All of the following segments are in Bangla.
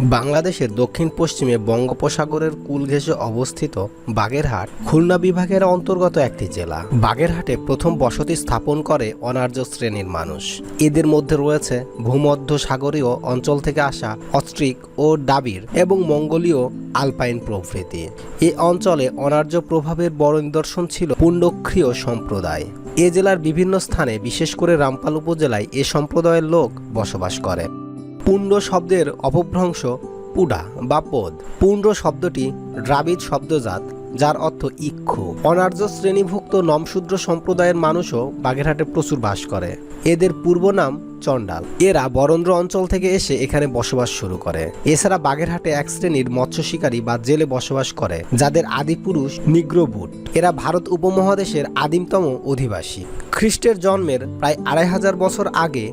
বাংলাদেশের দক্ষিণ পশ্চিমে বঙ্গোপসাগরের কূল অবস্থিত বাগেরহাট, খুলনা বিভাগের অন্তর্গত একটি জেলা। বাগেরহাটে প্রথম বসতি স্থাপন করে অনার্য শ্রেণির মানুষ। এদের মধ্যে রয়েছে ভূমধ্য সাগরীয় অঞ্চল থেকে আসা অস্ট্রিক ও ডাবির এবং মঙ্গোলীয় আলপাইন প্রভৃতি। এ অঞ্চলে অনার্য প্রভাবের বড় নিদর্শন ছিল পুণ্ডক্ষীয় সম্প্রদায়। এ জেলার বিভিন্ন স্থানে বিশেষ করে রামপাল উপজেলায় এ সম্প্রদায়ের লোক বসবাস করে। পুণ্ড শব্দের অপভ্রংশ পুডা বা পদ। পুণ্ড শব্দটি দ্রাবিড় শব্দজাত, যার অর্থ ইক্ষু। অনার্য শ্রেণীভুক্ত নমশূদ্র সম্প্রদায়ের মানুষও বাগেরহাটে প্রচুর বাস করে। এদের পূর্ব নাম চণ্ডাল। এরা বরেন্দ্র অঞ্চল থেকে এসে এখানে বসবাস শুরু করে। এছাড়া বাগেরহাটে এক শ্রেণির মৎস্য শিকারী বা জেলে বসবাস করে, যাদের আদি পুরুষ নিগ্রোভূত এরা ভারত উপমহাদেশের আদিমতম অধিবাসী। খ্রিস্টের জন্মের প্রায় আড়াই হাজার বছর আগে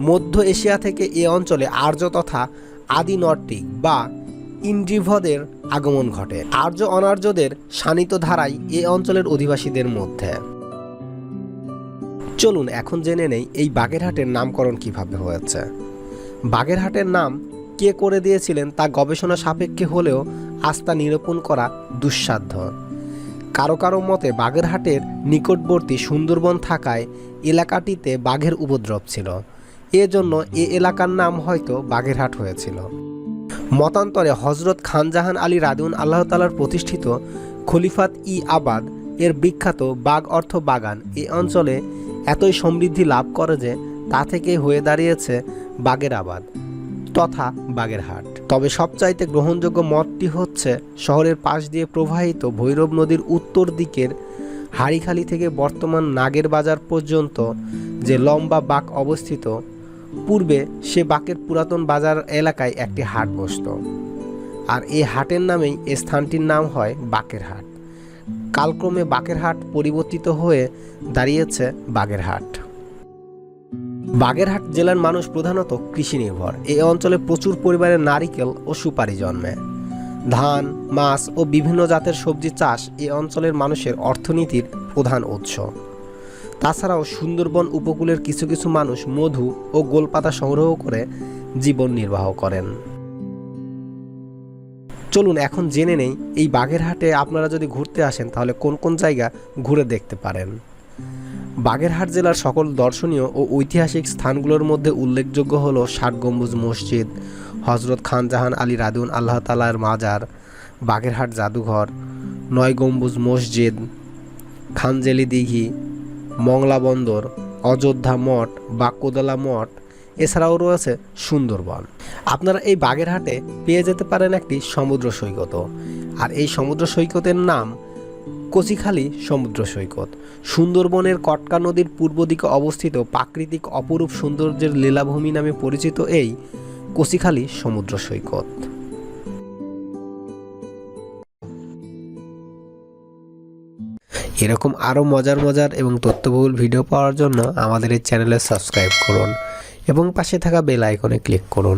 মধ্য এশিয়া থেকে এ অঞ্চলে আর্য তথা আদি নর্টিক বা ইন্দ্রিভদের আগমন ঘটে। আর্য অনার্যদের শানিত ধারাই এ অঞ্চলের অধিবাসীদের মধ্যে। চলুন এখন জেনে নেই এই বাগেরহাটের নামকরণ কীভাবে হয়েছে। বাগেরহাটের নাম কে করে দিয়েছিলেন তা গবেষণা সাপেক্ষে হলেও আস্থা নিরূপণ করা দুঃসাধ্য। কারও কারও মতে বাগেরহাটের নিকটবর্তী সুন্দরবন থাকায় এলাকাটিতে বাঘের উপদ্রব ছিল। এজন্য এ এলাকার নাম হয়তো বাগেরহাট হয়েছিল। মতান্তরে হজরত খানজাহান আলী রাদিউন আল্লাহ তালার প্রতিষ্ঠিত খলিফাত ই আবাদ এর বিখ্যাত বাগ অর্থ বাগান এই অঞ্চলে এতই সমৃদ্ধি লাভ করে যে তা থেকে হয়ে দাঁড়িয়েছে বাগের আবাদ তথা বাগেরহাট। তবে সবচাইতে গ্রহণযোগ্য মতটি হচ্ছে শহরের পাশ দিয়ে প্রবাহিত ভৈরব নদীর উত্তর দিকের হাড়িখালি থেকে বর্তমান নাগের বাজার পর্যন্ত যে লম্বা বাঁক অবস্থিত পূর্বে সে বাকের পুরাতন বাজার এলাকায় একটি হাট বসত। আর এই হাটের নামেই স্থানটির নাম হয় বাকের হাট। কালক্রমে বাকের হাট পরিবর্তিত হয়ে দাঁড়িয়েছে বাগেরহাট বাগেরহাট জেলার মানুষ প্রধানত কৃষি নির্ভর। এই অঞ্চলে প্রচুর পরিমাণে নারিকেল ও সুপারি জন্মে। ধান, মাছ ও বিভিন্ন জাতের সবজি চাষ এই অঞ্চলের মানুষের অর্থনীতির প্রধান উৎস। তাছাড়াও সুন্দরবন উপকূলের কিছু কিছু মানুষ মধু ও গোলপাতা সংগ্রহ করে জীবন নির্বাহ করেন। চলুন এখন জেনে নেই, এই বাগেরহাটে আপনারা যদি ঘুরতে আসেন, তাহলে কোন কোন জায়গা ঘুরে দেখতে পারেন? বাগেরহাট জেলার সকল দর্শনীয় ও ঐতিহাসিক স্থানগুলোর মধ্যে উল্লেখযোগ্য হলো ষাট গম্বুজ মসজিদ, হজরত খানজাহান আলী রাদুন আল্লাহ তালার মাজার, বাগেরহাট জাদুঘর, নয় গম্বুজ মসজিদ, খানজেলি দিঘি মংলা বন্দর, অযোধ্যা মঠ বাক্যদলা মঠ, এছাড়াও রয়েছে সুন্দরবন। আপনারা এই বাগেরহাটে পেয়ে যেতে পারেন একটি সমুদ্র সৈকত। আর এই সমুদ্র সৈকতের নাম কচিখালি সমুদ্র সৈকত। সুন্দরবনের কটকা নদীর পূর্ব দিকে অবস্থিত প্রাকৃতিক অপরূপ সৌন্দর্যের লীলাভূমি নামে পরিচিত এই কচিখালি সমুদ্র সৈকত। এরকম আরও মজার মজার এবং তথ্যবহুল ভিডিও পাওয়ার জন্য আমাদের এই চ্যানেলে সাবস্ক্রাইব করুন এবং পাশে থাকা বেল আইকনে ক্লিক করুন।